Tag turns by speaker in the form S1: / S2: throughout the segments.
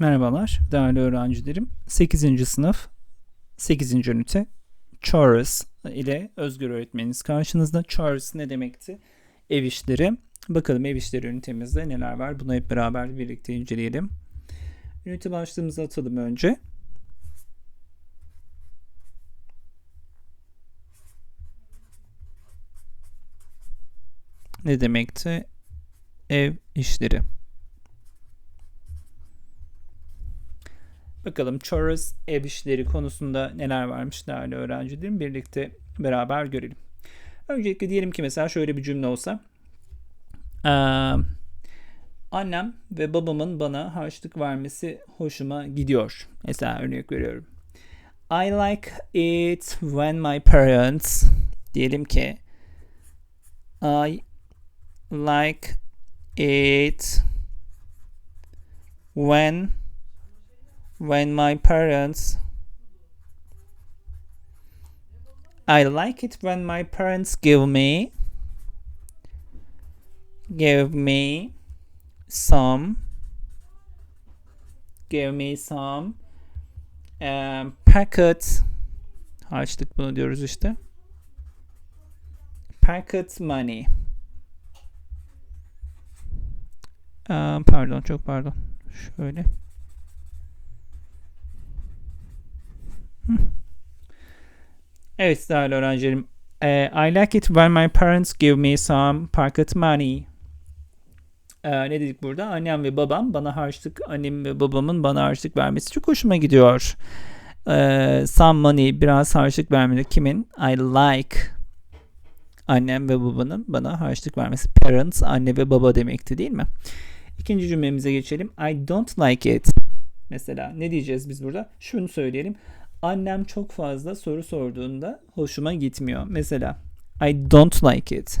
S1: Merhabalar değerli öğrencilerim. 8. sınıf 8. ünite Chorus ile Özgür öğretmeniniz karşınızda. Chorus ne demekti? Ev işleri. Bakalım ev işleri ünitemizde neler var? Bunu hep beraber birlikte inceleyelim. Ünite başlığımızı atalım önce. Ne demekti? Ev işleri. Bakalım chores ev işleri konusunda neler varmış değerli öğrencilerim birlikte beraber görelim. Öncelikle diyelim ki mesela şöyle bir cümle olsa. Ee, annem ve babamın bana harçlık vermesi hoşuma gidiyor. Mesela örnek veriyorum. I like it when my parents diyelim ki I like it when when my parents I like it when my parents give me give me some give me some um, packet harçlık bunu diyoruz işte. Packet money. Um, pardon çok pardon. Şöyle Evet değerli öğrencilerim. I like it when my parents give me some pocket money. Ee, ne dedik burada? Annem ve babam bana harçlık, annem ve babamın bana harçlık vermesi çok hoşuma gidiyor. Ee, some money, biraz harçlık vermeleri kimin? I like annem ve babanın bana harçlık vermesi. Parents, anne ve baba demekti değil mi? İkinci cümlemize geçelim. I don't like it. Mesela ne diyeceğiz biz burada? Şunu söyleyelim. Annem çok fazla soru sorduğunda hoşuma gitmiyor. Mesela I don't like it.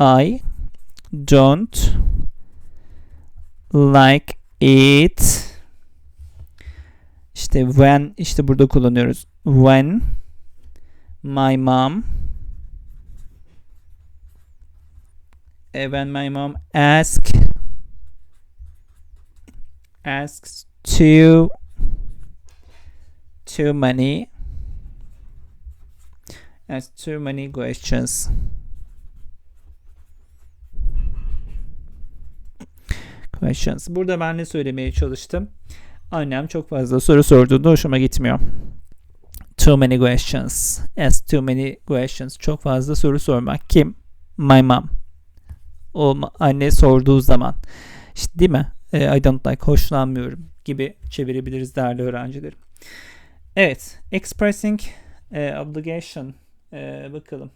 S1: I don't like it. İşte when işte burada kullanıyoruz. When my mom when my mom ask asks to too many as too many questions. Questions. Burada ben ne söylemeye çalıştım? Annem çok fazla soru sorduğunda hoşuma gitmiyor. Too many questions. As too many questions. Çok fazla soru sormak. Kim? My mom. O anne sorduğu zaman. İşte değil mi? E, I don't like hoşlanmıyorum gibi çevirebiliriz değerli öğrencilerim Evet, expressing e, obligation e, bakalım.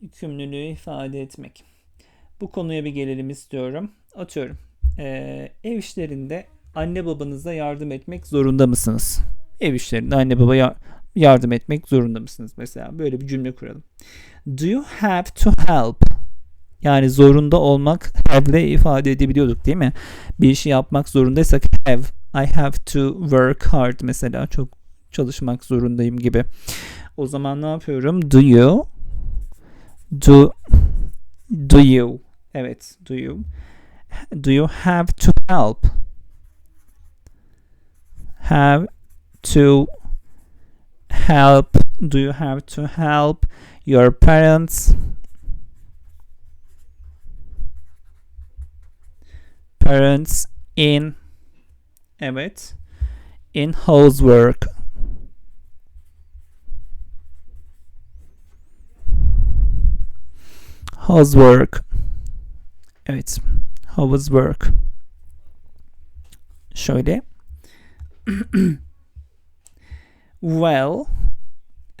S1: Yükümlülüğü ifade etmek. Bu konuya bir gelelim istiyorum. Atıyorum. E, ev işlerinde anne babanıza yardım etmek zorunda mısınız? Ev işlerinde anne baba ya- yardım etmek zorunda mısınız? Mesela böyle bir cümle kuralım. Do you have to help? Yani zorunda olmak have ile ifade edebiliyorduk değil mi? Bir işi yapmak zorundaysak have I have to work hard mesela çok çalışmak zorundayım gibi. O zaman ne yapıyorum? Do you? Do do you? Evet do you. Do you have to help? Have to help. Do you have to help your parents? Parents in Evet. In housework. Housework. Evet. Housework. Şöyle. well.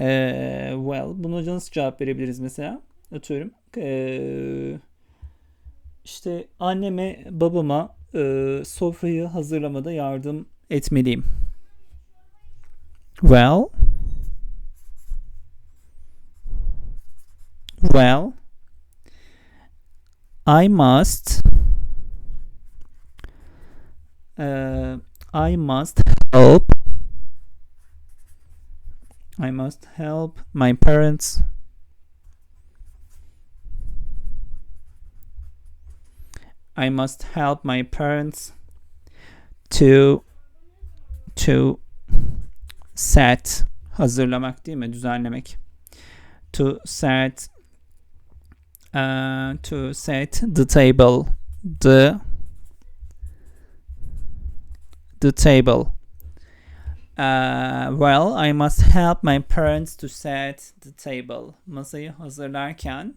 S1: Ee, well. Buna nasıl cevap verebiliriz mesela? Atıyorum. Ee, işte anneme, babama e, sofrayı hazırlamada yardım etmeliyim. Well, well, I must, uh, I must help, I must help my parents I must help my parents to to set hazırlamak değil mi? Düzenlemek. To set uh, to set the table the the table. Uh, well, I must help my parents to set the table. Masayı hazırlarken,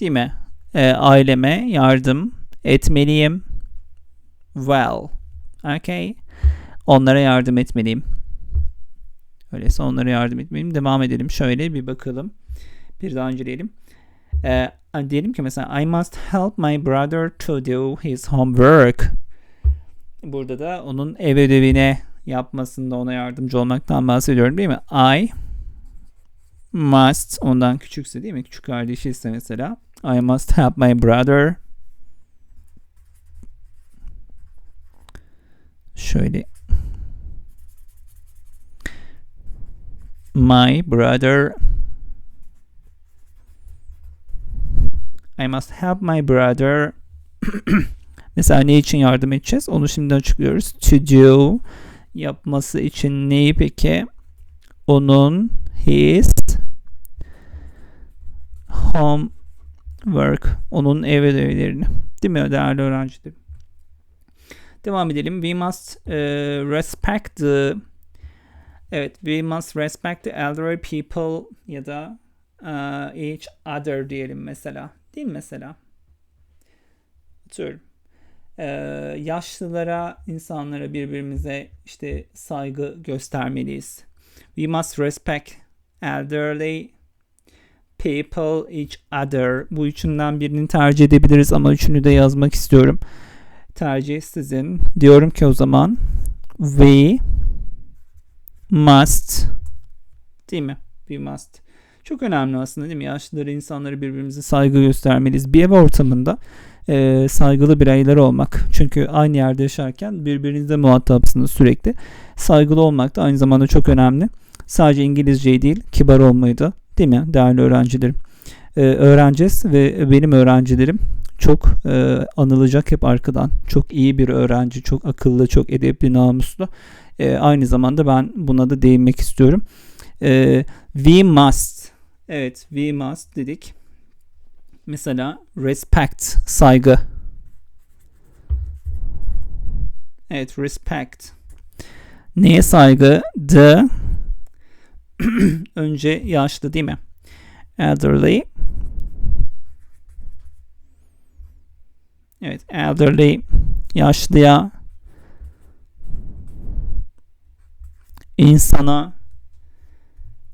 S1: değil mi? E, aileme yardım etmeliyim. Well, okay. Onlara yardım etmeliyim. Öyleyse onlara yardım etmeliyim. Devam edelim. Şöyle bir bakalım. Bir daha önceleyelim. E, diyelim ki mesela I must help my brother to do his homework. Burada da onun ev ödevine yapmasında ona yardımcı olmaktan bahsediyorum değil mi? I must ondan küçükse değil mi? Küçük kardeşi ise mesela I must help my brother şöyle my brother I must help my brother Mesela ne için yardım edeceğiz? Onu şimdi açıklıyoruz. To do yapması için neyi peki? Onun his homework onun ev ödevlerini. Değil mi değerli öğrenciler? Devam edelim. We must uh, respect the Evet, we must respect the elderly people ya da uh, each other diyelim mesela. Değil mi mesela? Atıyorum e, yaşlılara, insanlara birbirimize işte saygı göstermeliyiz. We must respect elderly people each other. Bu üçünden birini tercih edebiliriz ama üçünü de yazmak istiyorum. Tercih sizin. Diyorum ki o zaman we must değil mi? We must. Çok önemli aslında değil mi? Yaşlıları, insanları birbirimize saygı göstermeliyiz. Bir ev ortamında e, saygılı bireyler olmak. Çünkü aynı yerde yaşarken birbirinizle muhatapsınız sürekli. Saygılı olmak da aynı zamanda çok önemli. Sadece İngilizceyi değil, kibar olmayı da değil mi değerli öğrencilerim? E, öğreneceğiz ve benim öğrencilerim çok e, anılacak hep arkadan. Çok iyi bir öğrenci, çok akıllı, çok edepli, namuslu. E, aynı zamanda ben buna da değinmek istiyorum. E, we must. Evet, we must dedik. Mesela respect, saygı. Evet, respect. Neye saygı? The önce yaşlı değil mi? Elderly. Evet, elderly yaşlıya insana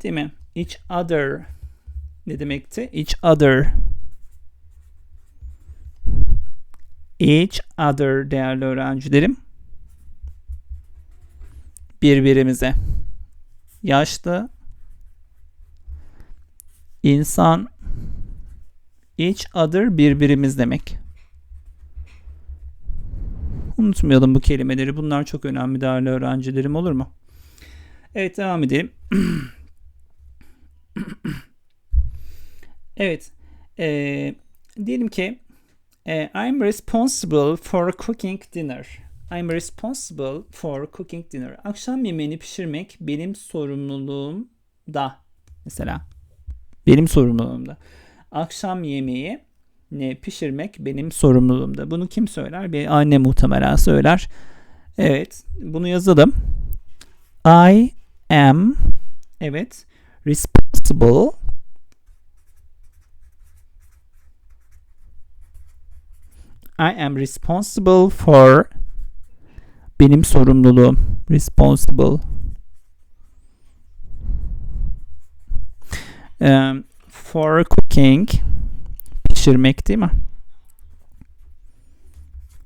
S1: değil mi? Each other ne demekti? Each other each other değerli öğrencilerim birbirimize yaşlı insan each other birbirimiz demek. Unutmayalım bu kelimeleri. Bunlar çok önemli değerli öğrencilerim olur mu? Evet devam edelim. evet. Ee, diyelim ki Uh, I'm responsible for cooking dinner. I'm responsible for cooking dinner. Akşam yemeğini pişirmek benim sorumluluğumda. Mesela benim sorumluluğumda. Akşam yemeği pişirmek benim sorumluluğumda. Bunu kim söyler? Bir anne muhtemelen söyler. Evet, bunu yazalım. I am evet responsible I am responsible for benim sorumluluğum responsible um, for cooking pişirmek değil mi?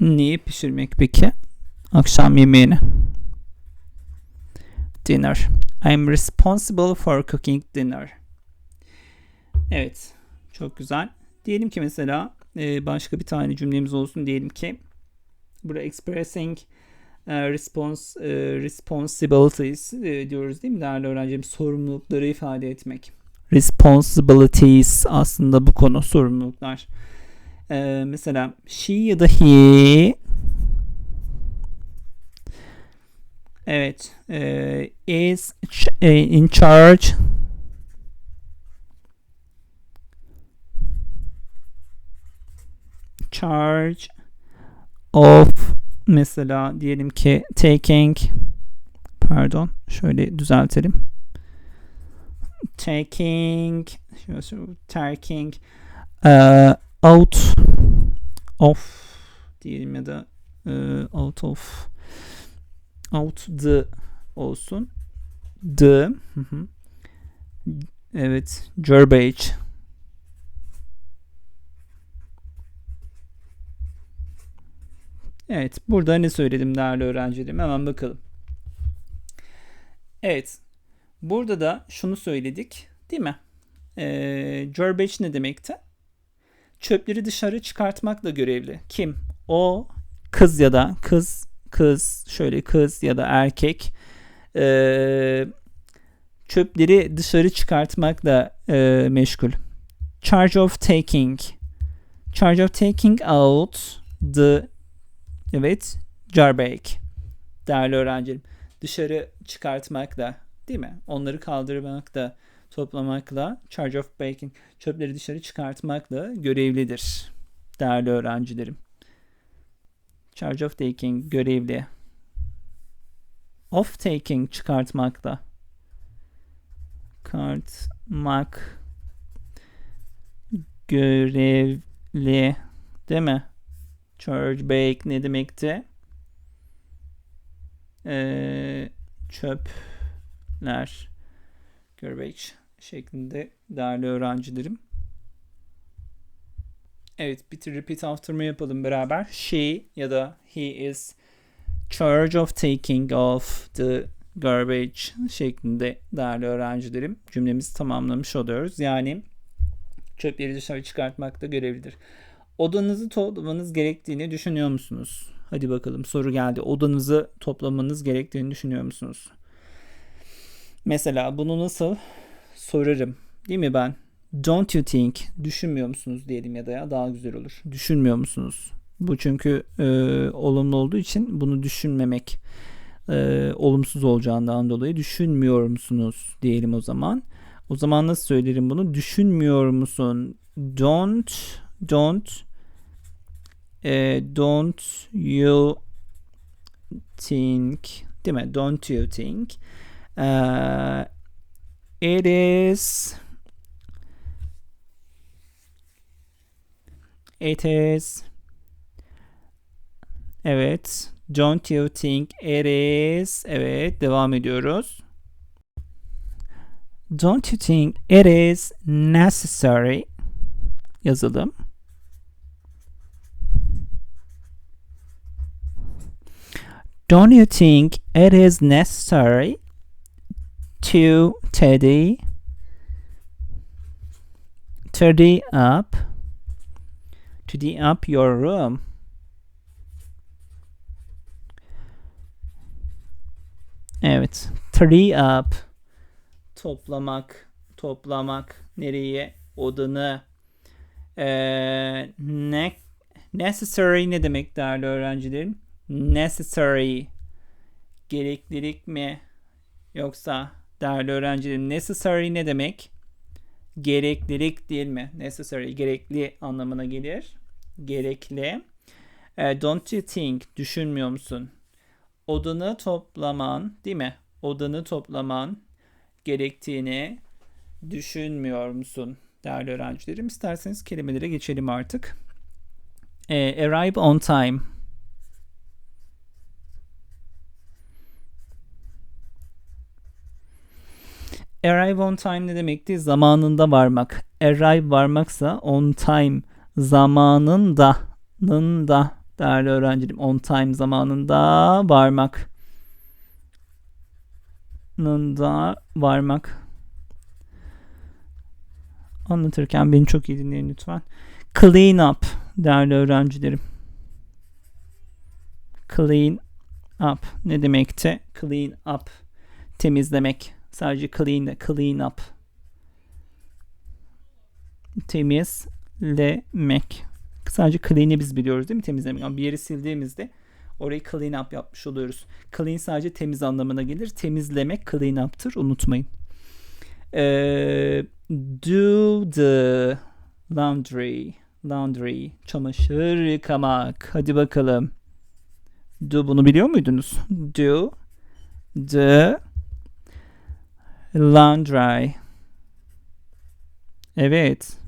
S1: Neyi pişirmek peki? Akşam yemeğini. Dinner. I'm responsible for cooking dinner. Evet. Çok güzel. Diyelim ki mesela e, başka bir tane cümlemiz olsun diyelim ki burada expressing e, response e, responsibilities e, diyoruz değil mi değerli öğrencim sorumlulukları ifade etmek responsibilities aslında bu konu sorumluluklar. E, mesela she ya da he. Evet. E, is e, in charge. Charge of mesela diyelim ki taking pardon şöyle düzeltelim taking taking uh, out of diyelim ya da uh, out of out the olsun the hı hı. evet garbage Evet, burada ne söyledim değerli öğrencilerim? Hemen bakalım. Evet, burada da şunu söyledik, değil mi? Ee, garbage ne demekti? Çöpleri dışarı çıkartmakla görevli. Kim? O kız ya da kız, kız, şöyle kız ya da erkek ee, çöpleri dışarı çıkartmakla e, meşgul. Charge of taking. Charge of taking out the Evet, garbage. Değerli öğrencilerim. Dışarı çıkartmakla, değil mi? Onları kaldırmakla, toplamakla, charge of baking, çöpleri dışarı çıkartmakla görevlidir. Değerli öğrencilerim. Charge of taking, görevli. Of taking, çıkartmakla. Kartmak, görevli, değil mi? Charge bake ne demekti? Ee, çöpler garbage şeklinde değerli öğrencilerim. Evet bir repeat after me yapalım beraber. She ya da he is charge of taking of the garbage şeklinde değerli öğrencilerim cümlemizi tamamlamış oluyoruz. Yani çöpleri dışarı çıkartmakta görevlidir. Odanızı toplamanız gerektiğini düşünüyor musunuz? Hadi bakalım soru geldi. Odanızı toplamanız gerektiğini düşünüyor musunuz? Mesela bunu nasıl sorarım? Değil mi ben? Don't you think? Düşünmüyor musunuz diyelim ya da ya daha güzel olur. Düşünmüyor musunuz? Bu çünkü e, olumlu olduğu için bunu düşünmemek e, olumsuz olacağından dolayı düşünmüyor musunuz diyelim o zaman. O zaman nasıl söylerim bunu? Düşünmüyor musun? Don't don't e, don't you think değil mi? Don't you think uh, it is it is evet. Don't you think it is? Evet devam ediyoruz. Don't you think it is necessary? Yazalım. Don't you think it is necessary to tidy tidy up tidy up your room? Evet, tidy up toplamak, toplamak nereye? Odanı. Ee, ne necessary ne demek değerli öğrencilerim? necessary gereklilik mi yoksa değerli öğrencilerim necessary ne demek? Gereklilik değil mi? Necessary gerekli anlamına gelir. Gerekli. E, don't you think düşünmüyor musun? Odanı toplaman değil mi? Odanı toplaman gerektiğini düşünmüyor musun? Değerli öğrencilerim isterseniz kelimelere geçelim artık. E, arrive on time Arrive on time ne demekti? Zamanında varmak. Arrive varmaksa on time zamanında da değerli öğrencilerim on time zamanında varmak. da varmak. Anlatırken beni çok iyi dinleyin lütfen. Clean up değerli öğrencilerim. Clean up ne demekti? Clean up temizlemek Sadece clean clean up. Temizlemek. Sadece clean'i biz biliyoruz değil mi? Temizlemek. Ama bir yeri sildiğimizde Orayı clean up yapmış oluyoruz. Clean sadece temiz anlamına gelir. Temizlemek clean up'tır. Unutmayın. Ee, do the laundry. Laundry. Çamaşır yıkamak. Hadi bakalım. Do bunu biliyor muydunuz? Do the laundry. Evet.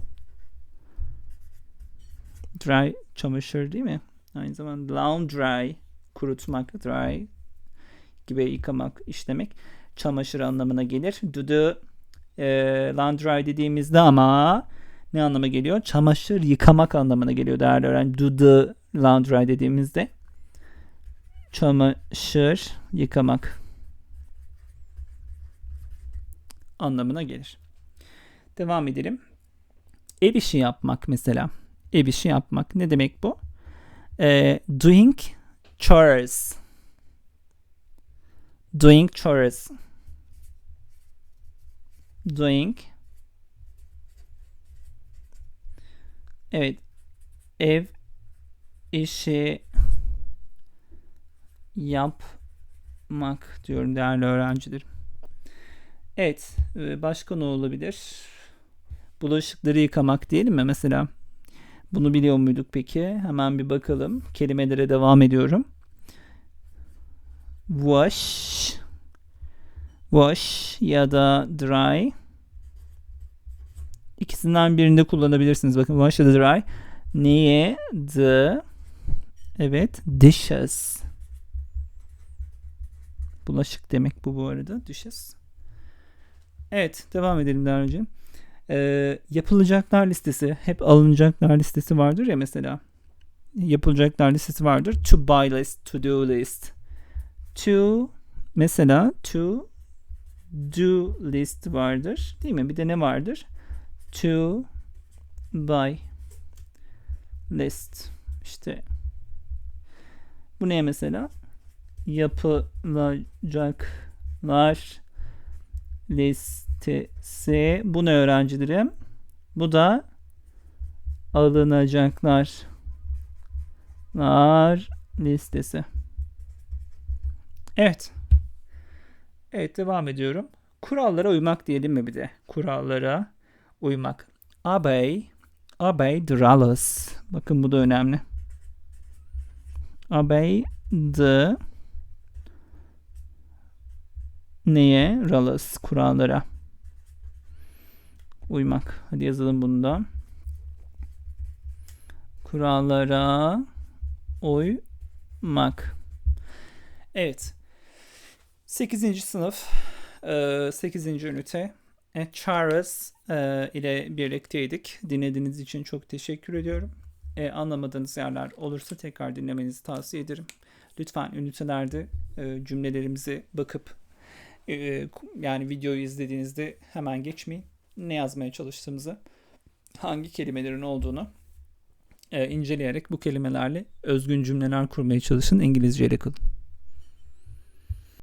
S1: Dry çamaşır değil mi? Aynı zamanda laundry kurutmak, dry gibi yıkamak, işlemek çamaşır anlamına gelir. The e, laundry dediğimizde ama ne anlama geliyor? Çamaşır yıkamak anlamına geliyor değerli öğrenci. Do the laundry dediğimizde çamaşır yıkamak anlamına gelir. Devam edelim. Ev işi yapmak mesela. Ev işi yapmak. Ne demek bu? Ee, doing chores. Doing chores. Doing. Evet. Ev işi yapmak diyorum değerli öğrencilerim. Evet. e, Başka ne olabilir? Bulaşıkları yıkamak değil mi mesela? Bunu biliyor muyduk peki? Hemen bir bakalım. Kelimelere devam ediyorum. Wash wash ya da dry. İkisinden birinde kullanabilirsiniz. Bakın wash ya da dry. Niye? The Evet. Dishes. Bulaşık demek bu bu arada. Dishes. Evet. Devam edelim Darıcığım. Ee, yapılacaklar listesi. Hep alınacaklar listesi vardır ya mesela. Yapılacaklar listesi vardır. To buy list, to do list. To mesela to do list vardır. Değil mi? Bir de ne vardır? To buy list. İşte bu ne mesela? Yapılacaklar listesi. Bu ne öğrencilerim? Bu da alınacaklar lar listesi. Evet. Evet devam ediyorum. Kurallara uymak diyelim mi bir de? Kurallara uymak. Obey. Obey the rules. Bakın bu da önemli. Obey the neye? Rules. Kurallara uymak. Hadi yazalım bunu da. Kurallara uymak. Evet. 8. sınıf 8. ünite e, Charles e, ile birlikteydik. Dinlediğiniz için çok teşekkür ediyorum. E, anlamadığınız yerler olursa tekrar dinlemenizi tavsiye ederim. Lütfen ünitelerde e, cümlelerimize bakıp e, yani videoyu izlediğinizde hemen geçmeyin. Ne yazmaya çalıştığımızı, hangi kelimelerin olduğunu e, inceleyerek bu kelimelerle özgün cümleler kurmaya çalışın. İngilizceyle kalın.